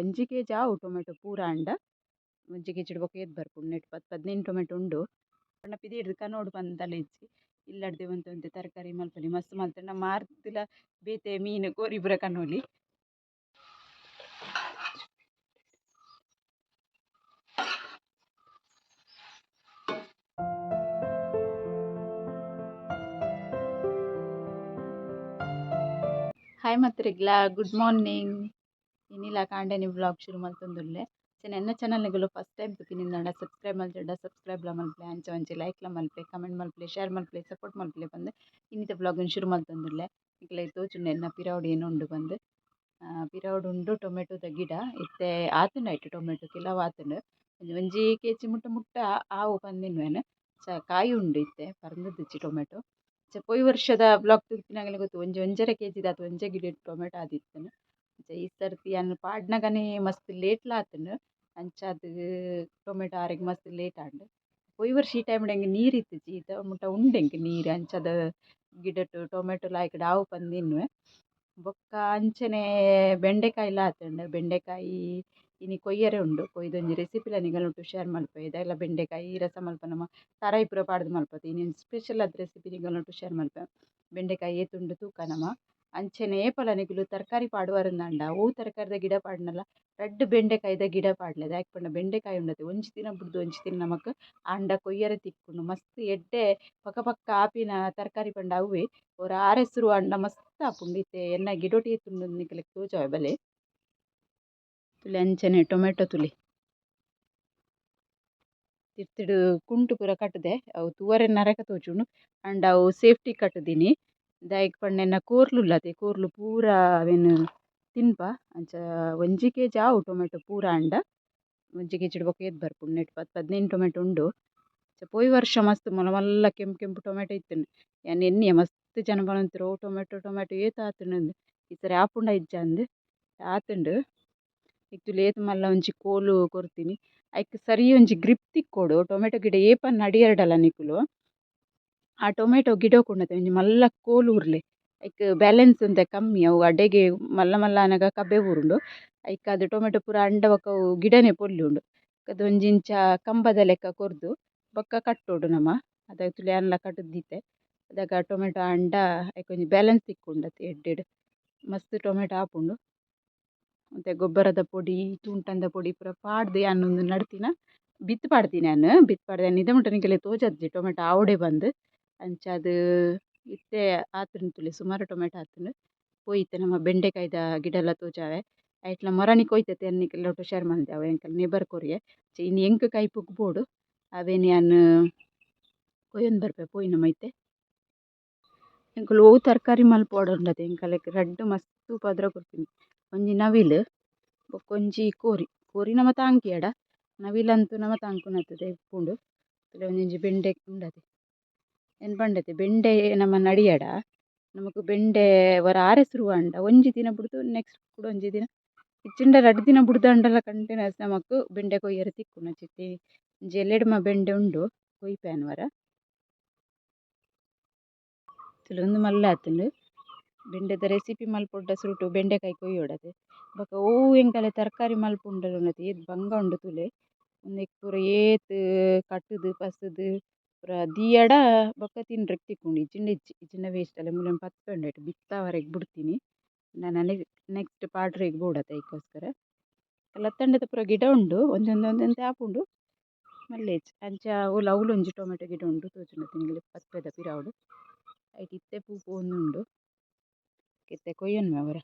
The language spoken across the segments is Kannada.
ಒಂಜಿ ಕೆಜಿ ಆವು ಟೊಮೆಟೊ ಪೂರ ಆಂಡ ಒಂಜಿ ಕೆಜಿಡ್ ಬೊಕ ಏತ್ ಬರ್ಪುಂಡು ನೆಟ್ಟ್ ಪತ್ತ್ ಪದ್ನೈನ್ ಟೊಮೆಟೊ ಉಂಡು. ಪಂಡ ಕನೋಡು ಪಂದ್ ಇಜ್ಜಿ ಇಲ್ಲಡ್ದೆ ಒಂತೆ ಒಂತೆ ತರಕಾರಿ ಮಲ್ಪೊಲಿ, ಮಸ್ತ್ ಮಲ್ತುಂಡ ಮಾರ್ದ್ಲ ಬೇತೆ ಮೀನ್ ಕೋರಿ ಪೂರ ಕನೊಲಿ ಹಾಯ್ ಮತ್ರಿಗ್ಲ, ಗುಡ್ ಮಾರ್ನಿಂಗ್. ಇನ್ನಿಲ ಕಾಂಡೆನಿ ವ್ಲಾಗ್ ಶುರು ಮಲ್ತೊಂದುಲ್ಲೆ ಅಂಚನೆ ಎನ್ನ ಚಾನಲ್ನಿಗೊಲು ಫಸ್ಟ್ ಟೈಮ್ ತುಪಿನಿಂದಾಂಡ ಸಬ್ಸ್ಕ್ರೈಬ್ ಮಲ್ತೊಂಡ ಸಬ್ಸ್ಕ್ರೈಬ್ಲ ಮಲ್ಪಲೆ ಅಂಚ ಒಂಜಿ ಲೈಕ್ಲ ಮಲ್ಪಲೆ ಕಮೆಂಟ್ ಮಲ್ಪಲೆ ಶೇರ್ ಮಲ್ಪಲೆ ಸಪೋರ್ಟ್ ಮಲ್ಪಲೆ ಪಂದ್ ಇನ್ನಿತ ವ್ಲಾಗ್ನ್ ಶುರು ಮಲ್ತೊಂದುಲ್ಲೆ ನಿಕ್ಲೆಗ್ ತೋಜುಂಡು ಎನ್ನ ಪಿರಾವುಡು ಏನು ಉಂಡು ಪಂದ್ ಪಿರಾವುಡು ಉಂಡು ಟೊಮೆಟೊದ ಗಿಡ, ಇತ್ತೆ ಆತುಂಡು ಐಟ್ ಟೊಮೆಟೊ, ಕೆಲವು ಆತುಂಡು. ಒಂಜಿ ಕೆಜಿ ಮುಟ್ಟ ಮುಟ್ಟ ಆವು ಪಂದಿನ್ವೆನ್ ಕಾಯಿ ಉಂಡು ಇತ್ತೆ ಪರ್ಂದದಿಜ್ಜಿ ಟೊಮೆಟೊ. ಚ, ಪೊಯಿ ವರ್ಷದ ಬ್ಲಾಗ್ ತೂತಿನಗಲೆ ಗೊತ್ತು, ಒಂಜಿ, ಒಂಜರೆ ಕೆಜಿ ದಾತ ಒಂಜೆ ಗಿಡ ಟೊಮೆಟೊ ಅಂಚ ಈ ಸರ್ತಿ ಪಾಡ್ನಗನೆ ಮಸ್ತ್ ಲೇಟ್ ಲಾತನು ಅಂಚಾದ್, ಟೊಮೆಟೊ ಆರೆಗ್ ಮಸ್ತ್ ಲೇಟ್ ಆಂಡ್. ಪೊಯಿ ವರ್ಷ ಈ ಟೈಮ್ಡ್ ಎಂಕ್ ನೀರ್ ಇತ್ತಿಜ್ಜಿ ಜೀತ ಮುಟ ಉಂಡು ಎಂಕ್ ನೀರ್. ಅಂಚಾದ್ ಗಿಡಟ್, ಟೊಮೆಟೊ ಲಾಯ್ಕುಡು ಆವು ಪಂದಿನ್ವೆ. ಬೊಕ್ಕ ಅಂಚನೆ ಬೆಂಡೆಕಾಯಿಲ ಆತುಂಡು. ಬೆಂಡೆಕಾಯಿ ಇನಿ ಕೊಯ್ಯರೆ ಉಂಡು. ಕೊಯ್ದೊಂಜಿ ರೆಸಿಪಿಲ ನಿಕಲ್ನೊಟ್ಟು ಶೇರ್ ಮಲ್ಪುವೆ ದಾಯೆಲ ಬೆಂಡೆಕಾಯಿ, ರಸ ಮಲ್ಪ ನಮ ತರಾಯಿ ಪೂರ ಪಾಡ್ದ್ ಮಲ್ಪೊಲಿ ಇನಿ ಸ್ಪೆಷಲ್ ಆದ್ ರೆಸಿಪಿ ನಿಕಲ್ನೊಟ್ಟು ಶೇರ್ ಮಲ್ಪ. ಬೆಂಡೆಕಾಯಿ ಏತುಂಡು ತೂಕ ನಮ ಅಂಚನೆ ಏಪಲ ನಿಕುಲು ತರಕಾರಿ ಪಾಡುವರಂದಾಂಡ ಒವು ತರಕಾರಿದ ಗಿಡ ಪಾಡ್ನಲ ರಡ್ಡ್ ಬೆಂಡೆಕಾಯಿದ ಗಿಡ ಪಾಡ್ಲೆ ದಾಯೆ ಪಂಡ ಬೆಂಡೆಕಾಯಿ ಉಂಡತೆ, ಒಂಜಿ ದಿನ ಬುಡ್ದು ಒಂಜಿ ದಿನ ನಮಕ್ ಆಂಡ ಕೊಯ್ಯರೆ ತಿಕ್ಕುಂಡು, ಮಸ್ತ್ ಎಡ್ಡೆ ಪಕ್ಕ ಪಕ್ಕ ಆಪಿನ ತರಕಾರಿ ಪಂಡ ಅವ್ವೆ ಒರ ಆರೆಸ್ರು ಆಂಡ ಮಸ್ತ್ ಆಪುಂಡು, ಇತ್ತೆ ಎನ್ನ ಗಿಡೊಟ್ಟು ತುಂಡು ನಿಕುಲೆಗ್ ತೋಜಾವೆ ಬಲೆ. ತುಲೆ ಅಂಚನೆ ಟೊಮೆಟೊ ತುಲಿ. ತಿರ್ತಿಡ್ ಕುಂಟು ಪೂರ ಕಟ್ದೆ, ಅವು ತೂವರೆ ನರಕ ತೋಜುಂಡು, ಆಂಡ ಅವು ಸೇಫ್ಟಿ ಕಟ್ದಿನಿ. ದಾಯೆಗ್ ಪಂಡ ಎನ್ನ ಕೋರ್ಲು ಕೂರ್ಲು ಪೂರ ಅವೆನ್ ತಿನ್ಪ, ಅಂಚ ಒಂಜಿ ಕೆಜಿ ಆವು ಟೊಮೆಟೊ ಪೂರ ಆಂಡ ಒಂಜಿ ಕೆಜಿಡ್ ಬೊಕ ಏತ್ ಬರ್ಪುಂಡು ನೆಟ್ಟ್ ಪದ್ನೈನ್ ಟೊಮೆಟೊ ಉಂಡು. ಅಂಚ ಪೊಯಿ ವರ್ಷ ಮಸ್ತ್ ಮಲ್ಲ ಮಲ್ಲ ಕೆಂಪು ಕೆಂಪು ಟೊಮೆಟೊ ಇತ್ತುಂಡು. ಯಾನ್ ಎನ್ನಿಯೆ ಮಸ್ತ್ ಜನ ಪನೊಂದಿತ್ತರ ಓ ಟೊಮೆಟೊ ಟೊಮೆಟೊ ಏತ್ ಆತುಂಡು ಈ ಸರಿ ಆಪುಂಡ ಇಜ್ಜ ಅಂದ್. ಆತುಂಡು. ಇತ್ತುಲು ಏತ್ ಮಲ್ಲ ಒಂಜಿ ಕೋಲು ಕೊರ್ತಿನಿ. ಐಕ್ ಸರಿ ಒಂಜಿ ಗ್ರಿಪ್ ತಿಕ್ಕೊಡು. ಟೊಮೆಟೊ ಗಿಡ ಏಪನ್ ಅಡಿ ಯರ್ಡಲ ನಿಕುಲು. ಆ ಟೊಮೆಟೊ ಗಿಡಕ್ ಉಂಡತೆ ಒಂಜಿ ಮಲ್ಲ ಕೋಲು ಉರ್ಲೆ. ಐಕ್ ಬ್ಯಾಲೆನ್ಸ್ ಉಂತೆ ಕಮ್ಮಿ. ಅವು ಅಡೆಗೆ ಮಲ್ಲ ಮಲ್ಲ ಆನಗ ಕಬ್ಬೆ ಪೂರುಂಡು ಐಕ್ ಆದ್ ಟೊಮೆಟೊ ಪೂರ ಅಂಡ ಬೊಕ ಅವು ಗಿಡನೆ ಉಂಡು. ಐಕದ್ ಒಂಜಿ ಇಂಚ ಕಂಬದ ಲೆಕ್ಕ ಕೊರ್ದು ಬೊಕ್ಕ ಕಟ್ಟೊಡು ನಮ ಅದಾಯ್ ತುಲೆ ಯಾನ್ಲ ಕಟ್ಟುದ್ ದೀತೆ ದಾಯೆಗ ಟೊಮೆಟೊ ಅಂಡ ಐಕ್ ಒಂಜಿ ಬ್ಯಾಲೆನ್ಸ್ ತಿಕ್ಕುಂಡತೆ ಎಡ್ಡೆಡ್. ಮಸ್ತ್ ಟೊಮೆಟೊ ಆಪುಂಡು. ಮತ್ತೆ ಗೊಬ್ಬರದ ಪೊಡಿ, ತೂಂಟದ ಪೊಡಿ ಪೂರ ಪಾಡ್ದ್ ಯಾನ್ ಉಂದು ನಡ್ತಿನ. ಬಿತ್ತ್ ಪಾಡ್ದಿನಿ ಯಾನ್ ಬಿತ್ತ್ ಪಾಡ್ದೆ ಯಾನ್ ನಿದ ಮುಟ ನಿಕುಲೆಗ್ ತೋಜಾದಿಜ್ಜಿ ಟೊಮೆಟೊ ಆವೊಡೆ ಪಂದ್ ಅಂಚಾದ್ ಇತ್ತೆ ಆತುಂಡು ತುಲೆ ಸುಮಾರು ಟೊಮೆಟೊ ಆತುಂಡು ನಮ್ಮ ನಮ ಬೆಂಡೆಕಾಯಿದ ಗಿಡಲ ತೋಜಾವೆ. ಐಟ್ಲ ಮೊರಣಿ ಕೊಯ್ತತೆ ಯಾನ್ ನಿಕುಲ್ನೊಟ್ಟು ಶೇರ್ ಮಲ್ದೆ ಅವು ಎಂಕಲ್ನ ನೇಬರ್ ಕೊರಿಯೆ ಇನಿ ಎಂಕ್ ಕೈ ಪುಗ್ಬೋಡು. ಅವೆನ್ ಯಾನ್ ಕೊಯ್ಯೊಂದು ಬರ್ಪೆ, ಪೋಯಿ ನಮ ಇತ್ತೆ ಎಂಕುಲು ಒವು ತರಕಾರಿ ಮಲ್ಪೊಡು ಉಂಡತೆ ಎಂಕಲೆಗ್ ರಡ್ಡ್ ಮಸ್ತ್ ಉಪದ್ರ ಕೊರ್ಪಿನಿ ಒಂಜಿ ನವಿಲ್ ಬೊಕೊಂಜಿ ಕೋರಿ. ಕೋರಿ ನಮ ತಾಂಕಿಯಡ ನವಿಲ್ ಅಂತು ನಮ ತಾಂಕುನತುದೆ ಇಪ್ಪುಂಡು ತುಲೆ ಒಂಜೊಂಜಿ ಬೆಂಡೆ ಉಂಡತೆ ಎನ್ ಪಂಡತೆ? ಬೆಂಡೆ ನಮ ನಡಿಯಡ. ನಮಕ್ ಬೆಂಡೆ ಒರ ಆರೆಸ್ರು ಆಂಡ ಒಂಜಿ ದಿನ ಬುಡ್ದು ನೆಕ್ಸ್ಟ್ ಕುಡೊಂಜಿ ದಿನ. ಇಜ್ಜಿಂಡ ರಡ್ಡ್ ದಿನ ಬುಡ್ದಾಂಡಲ ಕಂಟಿನ್ಯೂಸ್ ನಮಕ್ ಬೆಂಡೆ ಕೊಯ್ಯರೆ ತಿಕ್ಕುಂಡು ಅಂಚ ಒಂಜಿ ಎಲ್ಲೆಡ್ ಮ ಬೆಂಡೆ ಉಂಡು. ಪ್ಯಾನ್ ವರ. ತುಲೊಂದು ಮಲ್ಲ ಆತುಂಡು ಬೆಂಡೆದ ರೆಸಿಪಿ ಮಲ್ಪೊಡ್ಡ ಸುರುಟು ಬೆಂಡೆಕಾಯಿ ಕೊಯ್ಯೊಡದೆ. ಬೊಕ ಒವು ಎಂಕಲೆ ತರಕಾರಿ ಉಂಡತೆ ಏತ್ ಬಂಗ ಉಂಡು ತುಲೆ. ಉಂದೆಕ್ ಪೂರ ಏತ್ ಕಟ್ಟುದ್ ಪಸದ್ ಪೂರ ದಿಯಡ ಬೊಕ ತಿನ್ರೆಗ್ ತಿಕ್ಕುಂಡು ಇಜ್ಜಿಂಡ ಇಜ್ಜಿ ಇಜ್ಜಿಂಡ ವೇಸ್ಟ್ ಅಲೆ ಮೂಲು ಪತ್ಪೆ ಉಂಡು ಐಟ್ ಬಿತ್ತಾವರೆಗ್ ಬುಡ್ತಿನಿ ನನ ನೆಕ್ಸ್ಟ್ ಪಾಡ್ರೆಗ್ ಬೋಡತೆ ಐಕೋಸ್ಕರ ಲತ್ತಂಡದ ಪೂರ ಗಿಡ ಉಂಡು, ಒಂದೊಂದೆ ಒಂದೊಂದೆ ಆಪುಂಡು ಮಲ್ಲ ಇಜ್ಜಿ ಅಂಚ ಓಲ್ ಅವ್ಲು ಒಂಜಿ ಟೊಮೆಟೊ ಗಿಡ ಉಂಡು ತೋಜುಂಡತೆ ನಿಕುಲು ಪತ್ಪೆದ ಪಿರಾವುಡು. ಐಟ್ ಇತ್ತೆ ಪೂ ಪೋವೊಂದುಂಡು ಇತ್ತೆ ಕೊಯ್ಯೊನ್ವೆ ವರ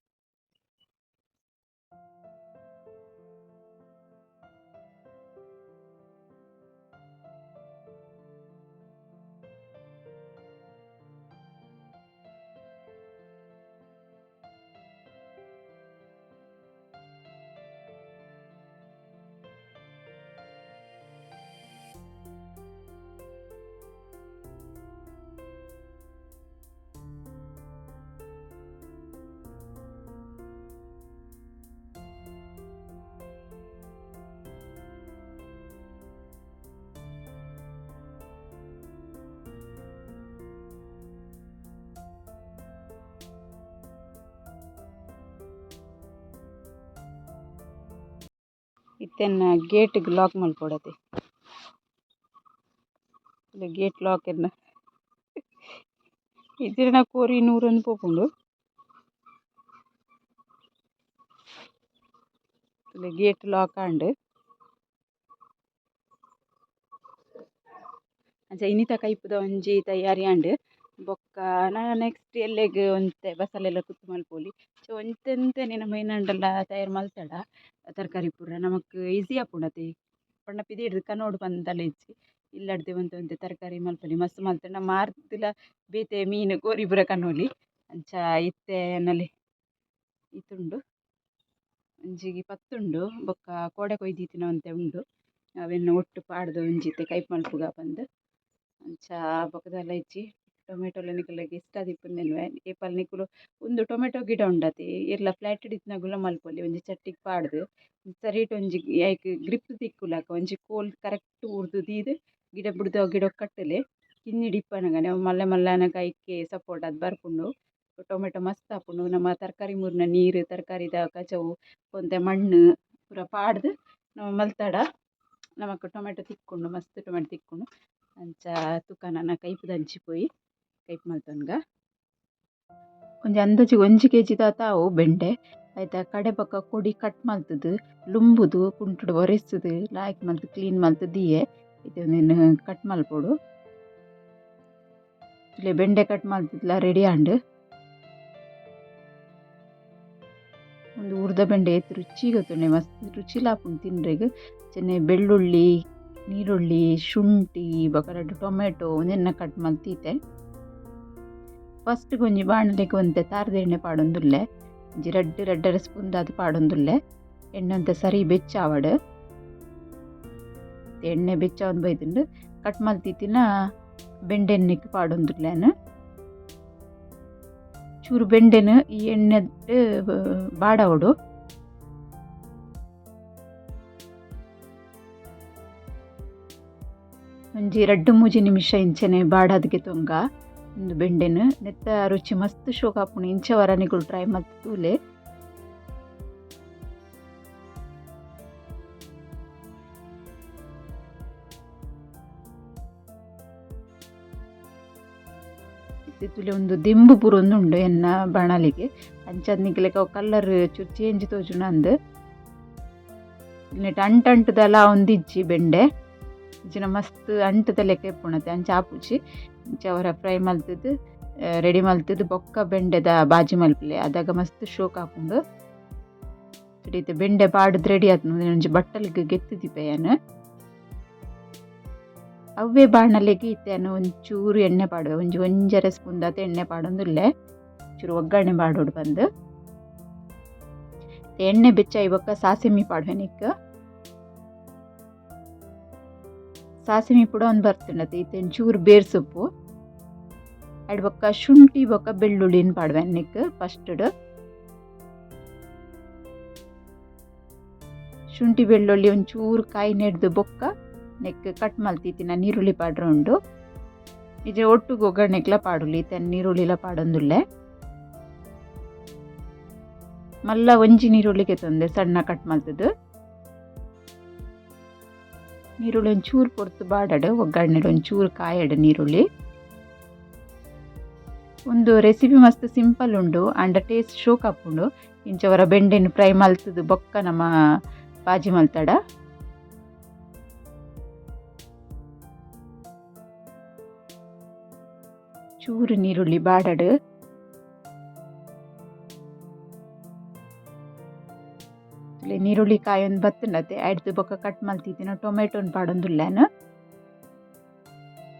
ಇತ್ತೆನ್ನ ಗೇಟ್ಗ್ ಲಾಕ್ ಮಲ್ಪೊಡತೆ ಗೇಟ್ ಲಾಕ್ ಎನ್ನ ಇಜ್ಜಿಂಡ ಕೋರಿ ನೂರೊಂದು ಪೋಪುಂಡು ಗೇಟ್ ಲಾಕ್ ಆಂಡ್ ಅಂಚ ಇನ್ನಿತ ಕೈಪುದ ಒಂಜಿ ತಯಾರಿ ಆಂಡ್ ಬೊಕ್ಕ. ನನ ನೆಕ್ಸ್ಟ್ ಎಲ್ಲೆಗ್ ಒಂತೆ ಬಸಲೆಲ ಕುತ್ತು ಮಲ್ಪೊಲಿ. ಸೊ ಒಂತೆಂತೆನೆ ನಮ್ಮ ಎನಂಡಲ ತಯಾರು ಮಲ್ತಡ ತರಕಾರಿ ಪೂರ. ನಮಕ್ ಈಸಿ ಆಪುಂಡತೆ ಪಂಡ ಪಿದಯ್ ಕನೋಡು ಪಂದಲ ಇಜ್ಜಿ ಇಲ್ಲಡ್ದೆ ಒಂತೆ ಒಂತೆ ತರಕಾರಿ ಮಲ್ಪೊಲಿ. ಮಸ್ತ್ ನಮ್ಮ ಮಾರ್ತಿಲ ಬೇತೆ ಮೀನ್ ಕೋರಿ ಪೂರ ಕನೊಲಿ. ಅಂಚ ಇತ್ತೆ ನಲೆ ಇತ್ತುಂಡು ಒಂಜಿ ಪತ್ತುಂಡು. ಬೊಕ್ಕ ಕೋಡೆ ಕೊಯ್ದೀತಿನ ಒಂತೆ ಉಂಡು. ಅವೆನ್ ಒಟ್ಟು ಪಾಡ್ದ್ ಒಂಜಿತೆ ಕೈಪ್ ಮಲ್ಪುಗ ಪಂದ್ ಅಂಚ ಬೊಕದಲ ಇಜ್ಜಿ ಟೊಮೆಟೊಲ ನಿಕುಲೆಗ್ ಇಷ್ಟ ಆದಿಪ್ಪುಂದೆನ್ವೆ ಏಪಲ್ ನಿಕುಲು ಉಂದು ಟೊಮೆಟೊ ಗಿಡ ಉಂಡತೆ ಇರ್ಲ ಫ್ಲಾಟ್ ಇತ್ತಿನಗುಲ ಮಲ್ಪೊಲಿ ಒಂಜಿ ಚಟ್ಟಿಗ್ ಪಾಡ್ದ್. ಸರಿಟ್ ಒಂಜಿ ಐಕ್ ಗ್ರಿಪ್ ತಿಕ್ಕುಲಕ ಒಂಜಿ ಕೋಲ್ ಕರೆಕ್ಟ್ ಉರ್ದು ದೀದ್ ಗಿಡ ಬುಡ್ದ ಗಿಡ ಕಟ್ಟಲೆ. ಕಿನ್ನಿಡ್ ಇಪ್ಪನಗನೆ ಮಲ್ಲ ಮಲ್ಲನಗ ಐಕೆ ಸಪೋರ್ಟ್ ಅದು ಬರ್ಪುಂಡು. ಟೊಮೆಟೊ ಮಸ್ತ್ ಆಪುಂಡು. ನಮ ತರಕಾರಿ ಮೂರ್ನ ನೀರ್, ತರಕಾರಿದ ಕಚವು ಕೊಂತೆ ಮಣ್ಣು ಪೂರ ಪಾಡ್ದ್ ನಮ ಮಲ್ತಡ ನಮಕ್ ಟೊಮೆಟೊ ತಿಕ್ಕುಂಡು, ಮಸ್ತ್ ಟೊಮೆಟೊ ತಿಕ್ಕುಂಡು. ಅಂಚ ಕೈಪು ಕೈಪುದ ಅಂಚಿಪ್ಪೊಯಿ ಕೈಪ್ ಮಲ್ತನ್ಗ ಒಂಜಿ ಅಂದಾಜಿಗೆ ಒಂಜಿ ಕೆಜಿ ದಾತ ಅವು ಬೆಂಡೆ ಐತ ಕಡೆ ಪಕ್ಕ ಕೊಡಿ ಕಟ್ ಮಲ್ತುದು ಲುಂಬುದು, ಕುಂಟುಡು ಒರೆಸುದು ಲಾಯ್ಕ್ ಮಲ್ತ್ ಕ್ಲೀನ್ ಮಲ್ತ್ ದಿಯೆ. ಉಂದೆನ್ ಕಟ್ ಮಲ್ಪೊಡು ಇಲೆ ಬೆಂಡೆ ಕಟ್ ಮಲ್ತುದ್ಲ ರೆಡಿ ಆಂಡ್. ಒಂದು ಉರ್ದ ಬೆಂಡೆ ಏತ್ ರುಚಿ ಗೊತ್ತುಂಡೆ ಮಸ್ತ್ ರುಚಿ ಲಾಪು ತಿನ್ರೆಗ್. ಚೆನ್ನೈ ಬೆಳ್ಳುಳ್ಳಿ, ನೀರುಳ್ಳಿ, ಶುಂಠಿ ಬೊಕ ರಡ್ಡ್ ಟೊಮೆಟೊ ಉಂದೆನ್ನ ಕಟ್ ಮಲ್ತೀತೆ ಫಸ್ಟ್ കുഞ്ഞ് ಬಾಣಲೆಗ್ ಒಂತೆ ತಾರದ ಎಣ್ಣೆ ಪಾಡೊಂದುಲ್ಲೆ ಒಂಜಿ ರಡ್ಡ್ ರಡ್ಡರ ಸ್ಪೂನ್ ದಾದ್ ಪಾಡೊಂದುಲ್ಲೆ ಎಣ್ಣೆ ಅಂತ ಸರಿ ಬೆಚ್ಚಾವಡ್ ಎಣ್ಣೆ ಬೆಚ್ಚಾವೊಂದು ಬೈದುಂಡು ಕಟ್ ಮಲ್ತಿತ್ತಿನ ಬೆಂಡೆಣ್ಣೆಗೆ ಪಾಡೊಂದುಲ್ಲೆನ್ ಚೂರು ಬೆಂಡೆನು ಈ ಎಣ್ಣೆಡ್ ಬಾಡವಡು ಒಂಜಿ ರಡ್ಡ್ ಮೂಜಿ ನಿಮಿಷ ಇಂಚನೆ ಬಾಡಾದ್ಗೆ ತೂಂಗ ಉಂದು ಬೆಂಡೆನ್, ನೆತ್ತ ರುಚಿ ಮಸ್ತ್ ಶೋಕ ಆಪುಂಡು ಇಂಚ ವರ ನಿಕುಲು ಟ್ರೈ ಮತ್ತೂಲೆ ತೂಲೆ ಇತ್ತಿತ್ತುಲೆ ಒಂದು ದಿಂಬು ಪುರೊಂದುಂಡು ಎನ್ನ ಬಣಲಿಗೆ. ಅಂಚಾದ್ ನಿಕುಲೆಗ್ ಕಲರ್ ಚೂರು ಚೇಂಜ್ ತೋಜು ಅಂದ್ ಟಂಟಂಟದಲ್ಲ ಅಂಟ್‌ದಲ ಒಂದಿಜ್ಜಿ ಬೆಂಡೆ. ಇಜ್ಜಿಂಡ ಮಸ್ತ್ ಅಂಟದ ಲೆಕ್ಕ ಇಪ್ಪುಣತೆ ಅಂಚ ಆಪುಜಿ ಇಂಚ ವರ ಫ್ರೈ ಮಲ್ತುದು ರೆಡಿ ಮಲ್ತುದು ಬೊಕ್ಕ ಬೆಂಡೆದ ಬಾಜಿ ಮಲ್ಪಲೆ. ಅದಾಗ ಮಸ್ತ್ ಶೋಕ್ ಆಪುಂಡು ಇತ್ತೆ ಬೆಂಡೆ ಬಾಡದ್ ರೆಡಿ ಆತುಂಡು ಒಂಜಿ ಬಟ್ಟಲ್ಗ್ ಗೆತ್ತುದಿಪ್ಪೆಯನು ಅವೇ ಬಾಣಲೆಗೆ ಅನ್ನು ಒಂಚೂರು ಎಣ್ಣೆ ಪಾಡ್ವೆ. ಒಂಜಿ ಒಂಜರ ಸ್ಪೂನ್ ದಾತ ಎಣ್ಣೆ ಪಾಡೊಂದುಲ್ಲೆ. ಚೂರು ಒಗ್ಗರಣೆ ಮಾಡೋಡು ಬಂದು. ಎಣ್ಣೆ ಬೆಚ್ಚ ಇವಾಗ ಸಾಸಿಮಿ ಪಾಡ್ವೆ ನಿಕ್ ಪುಡ ಒಂದು ಒಂದ್ ಬರ್ತುಂಡತೆ ಇತ್ತೆ ಒಂಚೂರು ಬೇರ್ ಸೊಪ್ಪು. ಎರಡು ಬೊಕ್ಕ ಶುಂಠಿ, ಬೊಕ್ಕ ಬೆಳ್ಳುಳ್ಳಿನ ಪಾಡ್ವೆ ನಿಕ್ ಫಸ್ಟ್‌ಡ್ ಶುಂಠಿ, ಬೆಳ್ಳುಳ್ಳಿ ಒಂಚೂರು ಕಾಯಿ ನೆಡ್ದು ಬೊಕ್ಕ ನೆಕ್ ಕಟ್ ಮಲ್ತಿತ್ತಿನ ನೀರುಳ್ಳಿ ಪಾಡ್ರ ಉಂಡು. ಇದು ಒಟ್ಟು ಒಗ್ಗರಣೆಗ್ಲ ಪಾಡುಲಿ ಇತ್ತೆನ್ ನೀರುಳ್ಳಿಲ ಪಾಡೊಂದುಲ್ಲೆ. ಮಲ್ಲ ಒಂಜಿ ನೀರುಳ್ಳಿಗೆ ತಂದೆ ಸಣ್ಣ ಕಟ್ ಮಲ್ತುದು ನೀರುಳ್ಳಿ ಒಂಚೂರು ಪೊರ್ತು ಬಾಡಡ್ ಒಗ್ಗರಣೆಡು ಒಂಚೂರು ಕಾಯಡು ನೀರುಳ್ಳಿ. ಒಂದು ರೆಸಿಪಿ ಮಸ್ತ್ ಸಿಂಪಲ್ ಉಂಡು ಆಂಡ ಟೇಸ್ಟ್ ಶೋಕ್ ಆಪುಂಡು ಇಂಚ ಬೆಂಡೆನ ಬೆಂಡೆನ್ ಫ್ರೈ ಮಲ್ತದು ಬೊಕ್ಕ ನಮ್ಮ ಬಾಜಿ ಮಲ್ತಡ. ಚೂರು ನೀರುಳ್ಳಿ ಬಾಡಡ್. ನೀರುಳ್ಳಿ ಕಾಯಿ ಒಂದು ಬತ್ತುಂಡತೆ ಐಡ್ದ್ ಬೊಕ ಕಟ್ ಮಲ್ತಿತ್ತಿನ ಟೊಮೆಟೊನ್ ಪಾಡೊಂದುಲ್ಲೆನ್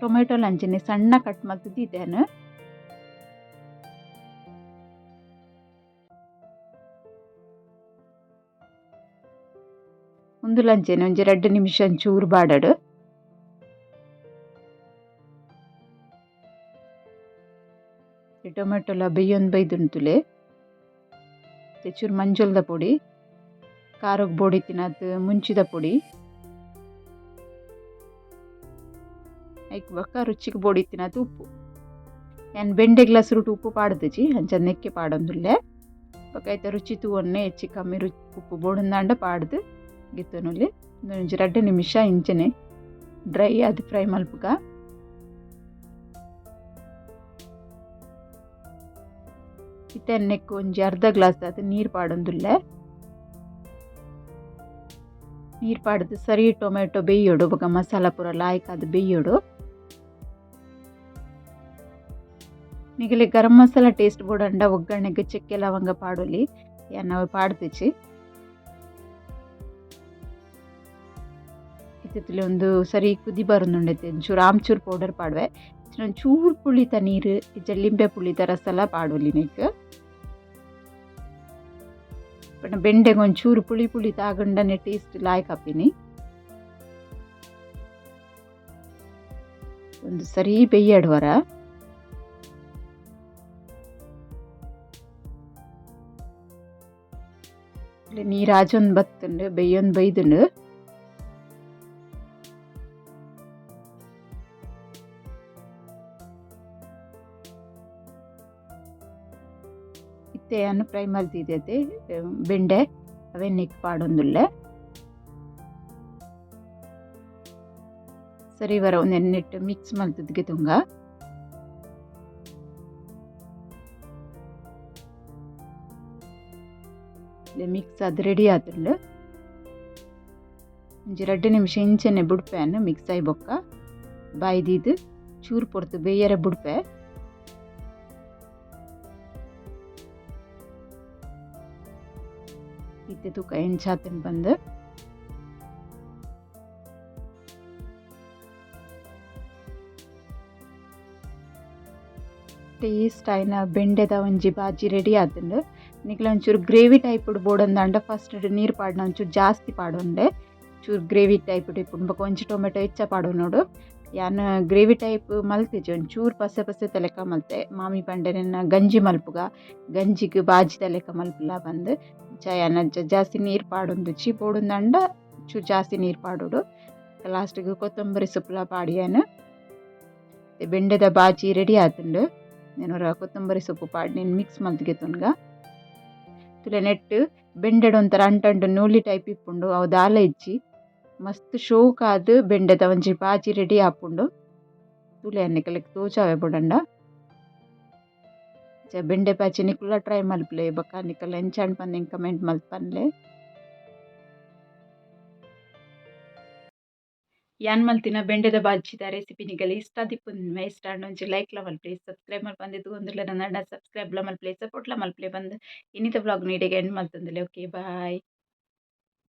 ಟೊಮೆಟೊ ಲಂಚನೆ ಸಣ್ಣ ಕಟ್ ಮಲ್ತಿದ್ದೇನು ಒಂದು ಉಂದುಲ ಅಂಚನೆ ಒಂಜಿ ರಡ್ಡ್ ನಿಮಿಷ ಚೂರು ಬಾಡಡು. ಟೊಮೆಟೊಲ ಬೇಯೊಂದು ಬೈದುಂತುಲೆ. ಚೂರು ಮಂಜೊಲ್ದ ಪೊಡಿ. ಕಾರಗ್ ತಿನ್ನೋದು, ಮುಂಚಿದ ಪುಡಿ. ಐಕ್ ಬೊಕ್ಕ ರುಚಿಗ್ ತಿನ್ನೋದು ಉಪ್ಪು. ಏನು ಬೆಂಡೆ ಗ್ಲಾಸ್ ರೂಟ್ ಉಪ್ಪು ಪಾಡ್ದಿಜಿ ಅಂಚ ನೆಕ್ಕೆ ಪಾಡೊಂದುಲ್ಲೆ. ಬೊಕ ಐತ ರುಚಿ ತೂವನ್ನೇ ಹೆಚ್ಚಿ ಕಮ್ಮಿ ರುಚಿ, ಉಪ್ಪು ಬೋಡುಂದಾಂಡ ಪಾಡ್ದು ಗಿತ್ತನಲ್ಲಿ. ಒಂಜಿ ನಿಮಿಷ ಇಂಚನೆ ಡ್ರೈ ಆದ್ ಫ್ರೈ ಮಲ್ಪುಗ. ನೆಕ್ಕು ಒಂಜಿ ಅರ್ಧ ಗ್ಲಾಸ್ ಅದು ನೀರ್ ಪಾಡೊಂದುಲ್ಲೆ. ನೀರ್ ಪಾಡ್ದ್ ಸರಿ ಟೊಮೆಟೊ ಬೇಯ್ಯೋಡು ಬೊಕ ಮಸಾಲ ಪೂರ ಲಾಯ್ಕ್ ಆದ್ ಬೇಯ್ಯೋಡು ನಿಗಲೆ ಗರಂ ಮಸಾಲ ಟೇಸ್ಟ್ ಬೋಡಾಂಡ ಒಗ್ಗರಣೆಗ್ ಚೆಕ್ಕೆ ಲವಂಗ ಪಾಡೊಲಿ ಯಾನ್ ಅವು ಪಾಡ್ದಿಜಿ ಇತ್ತಿತ್ಲೆ ಉಂದು ಸರಿ ಕುದಿ ಬರೊಂದುಂಡೆತೆ ಒಂಚೂರು ಆಮ್ಚೂರ್ ಪೌಡರ್ ಪಾಡ್ವೆ ಒಂಚೂರು ಪುಳಿತ ನೀರ್ ಇಜ್ಜ ಲಿಂಬೆ ಪುಳಿತ ರಸಲ ಪಾಡೊಲಿ ನೆಕ್ಕ್ ಪಂಡ ಬೆಂಡೆಗೆ ಒಂಚೂರು ಪುಳಿ ಪುಳಿ ತಾಗಂಡನೆ ಟೇಸ್ಟ್ ಲಾಯ್ಕ್ ಆಪಿನಿ. ಒಂದು ಸರಿ ಬೆಯ್ಯಾಡ್ ವರ ನೀರಾಜೊಂದು ಬತ್ತುಂಡು, ಬೆಯ್ಯೊಂದು ಬೈದುಂಡು. ಇತ್ತೆಯನ್ನು ಫ್ರೈ ಮಲ್ತಿದ್ದೆತೆ ಬೆಂಡೆ ಅವೆನ್ನಿಕ್ ಪಾಡೊಂದುಲ್ಲೆ. ಸರಿ ವರ ಒಂದು ಮಿಕ್ಸ್ ಮಲ್ತದ್ಗೆ ತುಂಗ. ಮಿಕ್ಸ್ ಅದು ರೆಡಿ ಆದ್ರಲ್ಲ ಒಂಜಿ ರಡ್ಡ್ ನಿಮಿಷ ಇಂಚನೆ ಬುಡ್ಪೆಯನ್ನು ಮಿಕ್ಸ್ ಆಯ್ಬೊಕ್ಕ ಬೊಕ್ಕ. ಬಾಯ್ದಿದ್ ಚೂರು ಪೊರ್ತು ಬೇಯರೆ ಬುಡ್ಪೆ. ಇತ್ತೆ ತೂಕ ಎಂಚಾತನ್ ಬಂದು. ಟೇಸ್ಟ್ ಆಯ್ನ ಬೆಂಡೆದ ಒಂಜಿ ಬಾಜಿ ರೆಡಿ ಆತುಂಡು. ನಿಕ್ಲ ಒಂಚೂರು ಗ್ರೇವಿ ಟೈಪ್ ಬೋಡಂದಾಂಡ ಫಸ್ಟ್ ನೀರು ಪಾಡ್ನ ಒಂಚೂರು ಜಾಸ್ತಿ ಪಾಡೊಂಡೆ. ಚೂರು ಗ್ರೇವಿ ಟೈಪ್ ಇಪ್ಪುಂಡು. ಬೊಕ ಒಂಜಿ ಟೊಮೆಟೊ ಹೆಚ್ಚ ಪಾಡೊನೋಡು ಯಾನ್ ಗ್ರೇವಿ ಟೈಪ್ ಮಲ್ತಿಜಿ ಒಂಚೂರು ಪಸೆ ಪಸೆ ತಲೆಕ ಮಲ್ತೆ. ಮಾಮಿ ಪಂಡೆನೆನ್ನ ಗಂಜಿ ಮಲ್ಪುಗ. ಗಂಜಿಗ್ ಬಾಜಿ ತಲೆಕ ಮಲ್ಪುಲ ಬಂದ್. ಯಾನ್ ಜಾಸ್ತಿ ನೀರು ಪಾಡೊಂದುಜಿ ಬೋಡುಂದಾಂಡ ಚೂ ಜಾಸ್ತಿ ನೀರು ಪಾಡೋಡು. ಲಾಸ್ಟಿಗೆ ಕೊತ್ತಂಬರಿ ಸೊಪ್ಪುಲ ಪಾಡಿಯಾನು. ಬೆಂಡೆದ ಬಾಜಿ ರೆಡಿ ಆತುಂಡು. ನೆನೊರ ಕೊತ್ತಂಬರಿ ಸೊಪ್ಪು ಪಾಡಿನ್ ಮಿಕ್ಸ್ ಮಲ್ತುಗೆತೊನ್ಗ ತುಲೆ ನೆಟ್ಟು ಬೆಂಡೆಡ್ ಒಂಥರ ಅಂಟು ಅಂಟು ನೂಲಿ ಟೈಪ್ ಇಪ್ಪುಂಡು, ಅವು ದಾಲ ಇಜ್ಜಿ. ಮಸ್ತ್ ಶೋಕಾದ ಬೆಂಡೆದ ಒಂಜಿ ಬಾಜಿ ರೆಡಿ ಆಪುಂಡು. ತೂಲೆ ನಿಕುಲೆಗ್ ತೋಚಾವೆ ಬೋಡಂಡ ಬೆಂಡೆ ಬಾಜಿ ನಿಕುಲ ಟ್ರೈ ಮಲ್ಪುಲೆ ಬೊಕ ನಿಕುಲು ಎಂಚಾಂಡ್ ಪಂದ್ ಎಂಕ್ ಕಮೆಂಟ್ ಮಲ್ಪನ್ಲೆ ಯಾನ್ ಮಲ್ತಿನ ಬೆಂಡೆದ ಬಾಜಿದ ರೆಸಿಪಿ ನಿಗಲಿ ಇಷ್ಟ ಆದಿಪ್ಪುಂಡು ಇಷ್ಟ ಆಂಡ ಒಂಜಿ ಲೈಕ್ ಲ ಮಲ್ಪುಲೆ ಸಬ್ಸ್ಕ್ರೈಬ್ ಮಲ್ಪಂದೆ ತೂವೊಂದುಲ್ಲೆ ನನ್ನ ಸಬ್ಸ್ಕ್ರೈಬ್ ಲ ಮಲ್ಪುಲೆ ಸಪೋರ್ಟ್ ಲ ಮಲ್ಪುಲೆ ಪಂದ್ ಇನ್ನಿತ ಬ್ಲಾಗ್ ನು ಇಡೆಗ್ ಎಂಡ್ ಮಲ್ತೊಂದುಲ್ಲೆ ಓಕೆ ಬಾಯ್